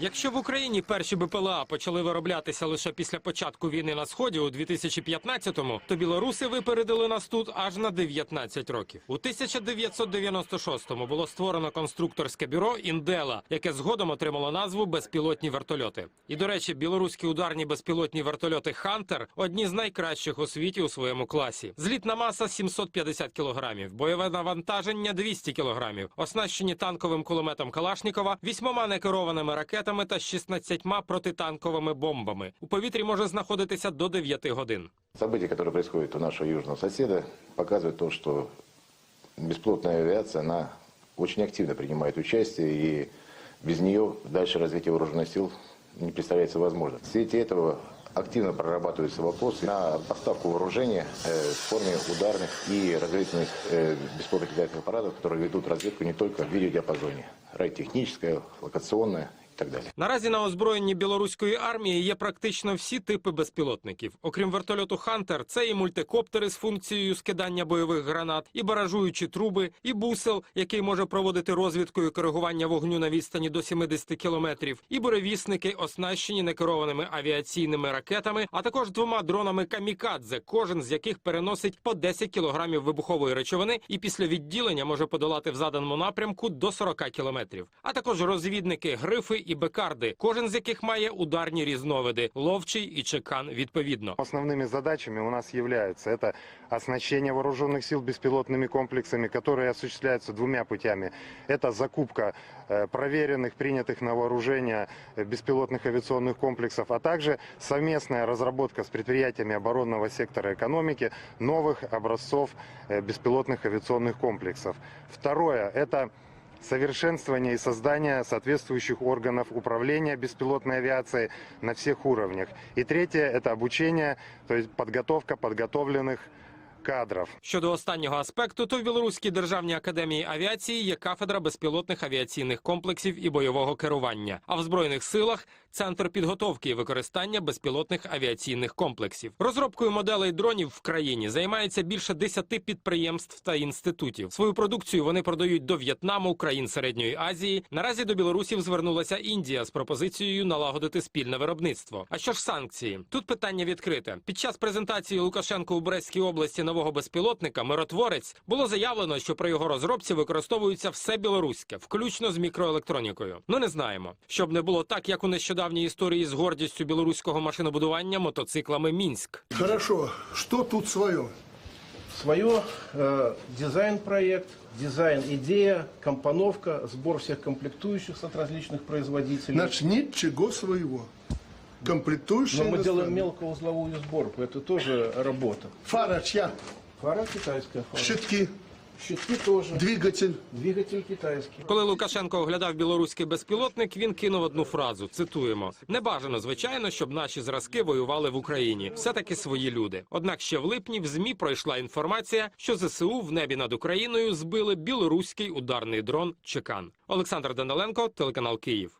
Якщо в Україні перші БПЛА почали вироблятися лише після початку війни на сході у 2015-му, то білоруси випередили нас тут аж на 19 років. У 1996-му було створено конструкторське бюро Індела, яке згодом отримало назву безпілотні вертольоти. І до речі, білоруські ударні безпілотні вертольоти Хантер одні з найкращих у світі у своєму класі. Злітна маса 750 кілограмів, бойове навантаження 200 кілограмів, оснащені танковим кулеметом Калашнікова, вісьмома некерованими ракетами та 16 протитанковими бомбами. У повітрі може знаходитися до 9 годин. События, которые происходят у нашего южного соседа, показывают то, что беспилотная авиация, она очень активно принимает участие, и без нее дальше развитие вооруженных сил не представляется возможным. В свете этого активно прорабатываются вопросы на поставку вооружения э, в форме ударных и разведывательных э, беспилотных летательных аппаратов, которые ведут разведку не только в видеодиапазоне, радиотехническая, локационная и так далее. Наразі на озброєнні білоруської армії є практично всі типи безпілотників. Окрім вертольоту Хантер, це і мультикоптери з функцією скидання бойових гранат, і баражуючі труби, і бусел, який може проводити розвідку і коригування вогню на відстані до 70 кілометрів, і буревісники, оснащені некерованими авіаційними ракетами, а також двома дронами камікадзе, кожен з яких переносить по 10 кілограмів вибухової речовини, і після відділення може подолати в заданому напрямку до 40 кілометрів. А також розвідники, грифи і бекарди, кожен з яких має ударні різновиди, ловчий і чекан відповідно. Основными задачами у нас являются это оснащение вооруженных сил беспилотными комплексами, которые осуществляются двумя путями. Это закупка э, проверенных, принятых на вооружение э, беспилотных авиационных комплексов, а также совместная разработка с предприятиями оборонного сектора экономики новых образцов э, беспилотных авиационных комплексов. Второе – это совершенствование и создание соответствующих органов управления беспилотной авиацией на всех уровнях. И третье – это обучение, то есть подготовка подготовленных кадров. Щодо останнього аспекту, то в Білоруській державній академії авіації є кафедра безпілотних авіаційних комплексів і бойового керування. А в збройних силах центр підготовки і використання безпілотних авіаційних комплексів. Розробкою моделей дронів в країні займається більше 10 підприємств та інститутів. Свою продукцію вони продають до В'єтнаму, країн Середньої Азії. Наразі до білорусів звернулася Індія з пропозицією налагодити спільне виробництво. А що ж санкції? Тут питання відкрите. Під час презентації Лукашенко у Брестській області нового безпілотника Миротворець було заявлено, що при його розробці використовується все білоруське, включно з мікроелектронікою. Ну не знаємо, щоб не було так, як у нещодавній історії з гордістю білоруського машинобудування мотоциклами Мінськ. Хорошо, что тут свое? Свое э, дизайн-проект, дизайн-идея, компоновка, сбор всех комплектующих от различных производителей. Значит, ничего своего Комплектующие Но мы делаем иностранные. мелкоузловую сборку, это тоже работа. Фара чья? Фара китайская фара. Щитки, Щитки тоже. двигатель. Двигатель китайский. Коли Лукашенко оглядав білоруський безпілотник, він кинув одну фразу. Цитуємо: не бажано, звичайно, щоб наші зразки воювали в Україні. Все таки свої люди. Однак ще в липні в змі пройшла інформація, що ЗСУ в небі над Україною збили білоруський ударний дрон Чекан. Олександр Даниленко, телеканал Київ.